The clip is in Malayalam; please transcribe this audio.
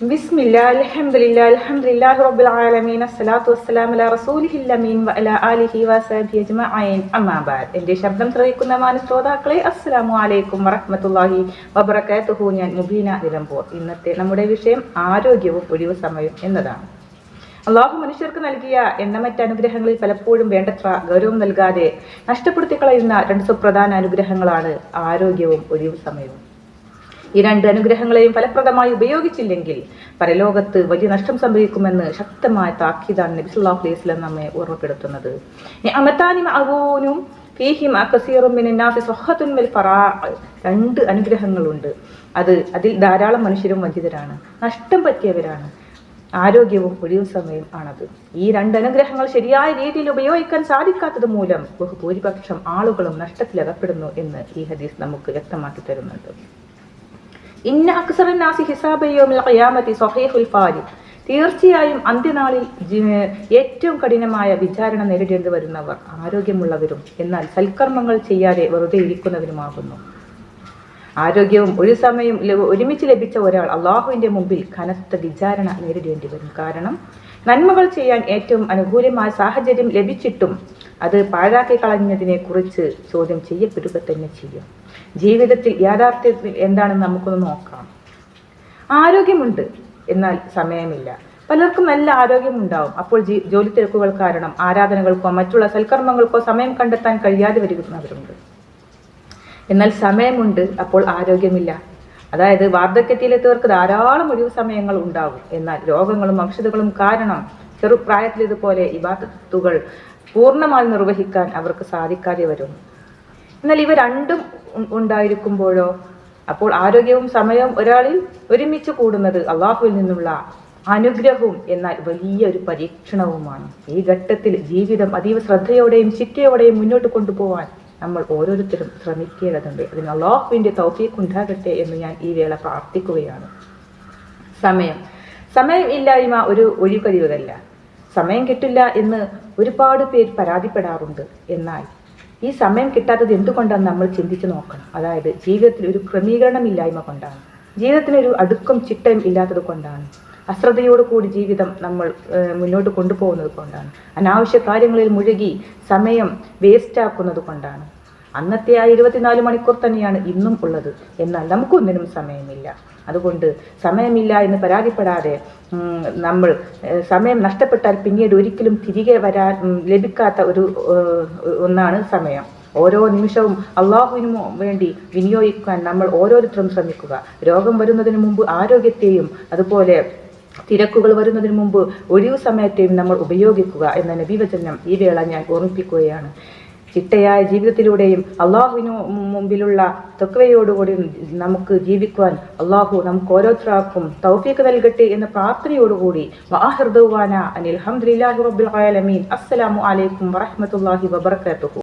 ബിസ്മില്ല അലഹമില്ല അലഹമില്ലാഹി റബ്ബിൽ ആലമീൻ അസ്സലാത്തു വസ്സലാം അല റസൂലിഹി അമീൻ വഅല ആലിഹി വസഹബി അജ്മഈൻ. അമ്മാബാദ് എന്റെ ശബ്ദം ശ്രവിക്കുന്ന മാന ശ്രോതാക്കളെ അസ്സലാമു അലൈക്കും വറഹ്മത്തുള്ളാഹി വബറകാതുഹു. ഞാൻ മുബീന നിലമ്പൂർ. ഇന്നത്തെ നമ്മുടെ വിഷയം ആരോഗ്യവും ഒഴിവ് സമയം എന്നതാണ്. അള്ളാഹു മനുഷ്യർക്ക് നൽകിയ എണ്ണമറ്റ അനുഗ്രഹങ്ങളിൽ പലപ്പോഴും വേണ്ടത്ര ഗൗരവം നൽകാതെ നഷ്ടപ്പെടുത്തി കളയുന്ന രണ്ട് സുപ്രധാന അനുഗ്രഹങ്ങളാണ് ആരോഗ്യവും ഒഴിവ് സമയവും. ഈ രണ്ട് അനുഗ്രഹങ്ങളെയും ഫലപ്രദമായി ഉപയോഗിച്ചില്ലെങ്കിൽ പരലോകത്ത് വലിയ നഷ്ടം സംഭവിക്കുമെന്ന് ശക്തമായ താക്കീതാണ് നബി അലൈഹി വസല്ലം നമ്മെ ഓർമ്മപ്പെടുത്തുന്നത്. രണ്ട് അനുഗ്രഹങ്ങളുണ്ട്. അത് അതിൽ ധാരാളം മനുഷ്യരും വഞ്ചിതരാണ്. നഷ്ടം പറ്റിയവരാണ്. ആരോഗ്യവും ഒഴിവ് സമയം ആണത്. ഈ രണ്ട് അനുഗ്രഹങ്ങൾ ശരിയായ രീതിയിൽ ഉപയോഗിക്കാൻ സാധിക്കാത്തത് മൂലം ബഹുഭൂരിപക്ഷം ആളുകളും നഷ്ടത്തിലകപ്പെടുന്നു എന്ന് ഈ ഹദീസ് നമുക്ക് വ്യക്തമാക്കി തരുന്നുണ്ട്. ഇന്ന അക്സറന്നാസി ഹിസാബയോമിൽ ഖിയാമത്തി സഹീഹുൽ ഫാരി തീർച്ചയായും അന്ത്യനാളിൽ ഏറ്റവും കഠിനമായ വിചാരണ നേരിടേണ്ടി വരുന്നവർ ആരോഗ്യമുള്ളവരും എന്നാൽ സൽക്കർമ്മങ്ങൾ ചെയ്യാതെ വെറുതെ ഇരിക്കുന്നവരുമാകുന്നു. ആരോഗ്യവും ഒരു സമയം ഒരുമിച്ച് ലഭിച്ച ഒരാൾ അള്ളാഹുവിന്റെ മുമ്പിൽ കനത്ത വിചാരണ നേരിടേണ്ടി വരും. കാരണം നന്മകൾ ചെയ്യാൻ ഏറ്റവും അനുകൂലമായ സാഹചര്യം ലഭിച്ചിട്ടും അത് പാഴാക്കി കളഞ്ഞതിനെ കുറിച്ച് ചോദ്യം ചെയ്യപ്പെടുക തന്നെ ചെയ്യും. ജീവിതത്തിൽ യാഥാർത്ഥ്യത്തിൽ എന്താണെന്ന് നമുക്കൊന്ന് നോക്കാം. ആരോഗ്യമുണ്ട് എന്നാൽ സമയമില്ല. പലർക്കും നല്ല ആരോഗ്യമുണ്ടാവും. അപ്പോൾ ജോലി തിരക്കുകൾ കാരണം ആരാധനകൾക്കോ മറ്റുള്ള സൽക്കർമ്മങ്ങൾക്കോ സമയം കണ്ടെത്താൻ കഴിയാതെ വരുന്നവരുണ്ട്. എന്നാൽ സമയമുണ്ട് അപ്പോൾ ആരോഗ്യമില്ല. അതായത് വാർദ്ധക്യത്തിലെത്തിയവർക്ക് ധാരാളം ഒഴിവ് സമയങ്ങൾ ഉണ്ടാകും. എന്നാൽ രോഗങ്ങളും ഔഷധങ്ങളും കാരണം ചെറുപ്രായത്തിൽ ഇതുപോലെ ഇബാദത്തുകൾ പൂർണമായി നിർവഹിക്കാൻ അവർക്ക് സാധിക്കാതെ വരും. എന്നാൽ ഇവ രണ്ടും ഉണ്ടായിരിക്കുമ്പോഴോ? അപ്പോൾ ആരോഗ്യവും സമയവും ഒരാളിൽ ഒരുമിച്ച് കൂടുന്നത് അള്ളാഹുവിൽ നിന്നുള്ള അനുഗ്രഹവും എന്നാൽ വലിയൊരു പരീക്ഷണവുമാണ്. ഈ ഘട്ടത്തിൽ ജീവിതം അതീവ ശ്രദ്ധയോടെയും ചിട്ടയോടെയും മുന്നോട്ട് കൊണ്ടുപോകാൻ നമ്മൾ ഓരോരുത്തരും ശ്രമിക്കേണ്ടതുണ്ട്. അതിന് അള്ളാഹുവിന്റെ തൗഫീഖ് ഉണ്ടാകട്ടെ എന്ന് ഞാൻ ഈ വേള പ്രാർത്ഥിക്കുകയാണ്. സമയം. സമയം ഇല്ലായ്മ ഒരു ഒഴികഴിവതല്ല സമയം കിട്ടില്ല എന്ന് ഒരുപാട് പേര് പരാതിപ്പെടാറുണ്ട്. എന്നാൽ ഈ സമയം കിട്ടാത്തത് എന്തുകൊണ്ടാണ് നമ്മൾ ചിന്തിച്ചു നോക്കണം. അതായത് ജീവിതത്തിൽ ഒരു ക്രമീകരണം ക്രമീകരണമില്ലായ്മ കൊണ്ടാണ്. ജീവിതത്തിനൊരു അടുക്കും ചിട്ടയും ഇല്ലാത്തത് കൊണ്ടാണ്. അശ്രദ്ധയോട് കൂടി ജീവിതം നമ്മൾ മുന്നോട്ട് കൊണ്ടുപോകുന്നത് കൊണ്ടാണ്. അനാവശ്യ കാര്യങ്ങളിൽ മുഴുകി സമയം വേസ്റ്റാക്കുന്നത് കൊണ്ടാണ്. അന്നത്തെ ആ ഇരുപത്തിനാല് മണിക്കൂർ തന്നെയാണ് ഇന്നും ഉള്ളത്. എന്നാൽ നമുക്കൊന്നിനും സമയമില്ല. അതുകൊണ്ട് സമയമില്ല എന്ന് പരാതിപ്പെടാതെ നമ്മൾ സമയം നഷ്ടപ്പെട്ടാൽ പിന്നീട് ഒരിക്കലും തിരികെ വരാൻ ലഭിക്കാത്ത ഒരു ഒന്നാണ് സമയം. ഓരോ നിമിഷവും അള്ളാഹുവിനു വേണ്ടി വിനിയോഗിക്കാൻ നമ്മൾ ഓരോരുത്തരും ശ്രമിക്കുക. രോഗം വരുന്നതിന് മുമ്പ് ആരോഗ്യത്തെയും അതുപോലെ തിരക്കുകൾ വരുന്നതിന് മുമ്പ് ഒഴിവു സമയത്തെയും നമ്മൾ ഉപയോഗിക്കുക എന്ന നബിവചനം ഈ വേള ഞാൻ ഓർമ്മിപ്പിക്കുകയാണ്. ചിട്ടയായ ജീവിതത്തിലൂടെയും അള്ളാഹുവിനു മുമ്പിലുള്ള തൊക്കവയോടുകൂടി നമുക്ക് ജീവിക്കുവാൻ അള്ളാഹു നമുക്ക് ഓരോരുത്തർക്കും തൗഫീക്ക് നൽകട്ടെ എന്ന പ്രാർത്ഥനയോടുകൂടി വാഹിർദുവാന അനിൽ ഹംദുലില്ലാഹി റബ്ബിൽ ആലമീൻ. അസ്സലാമു അലൈക്കും വറഹ്മത്തുള്ളാഹി വബറകാതുഹു.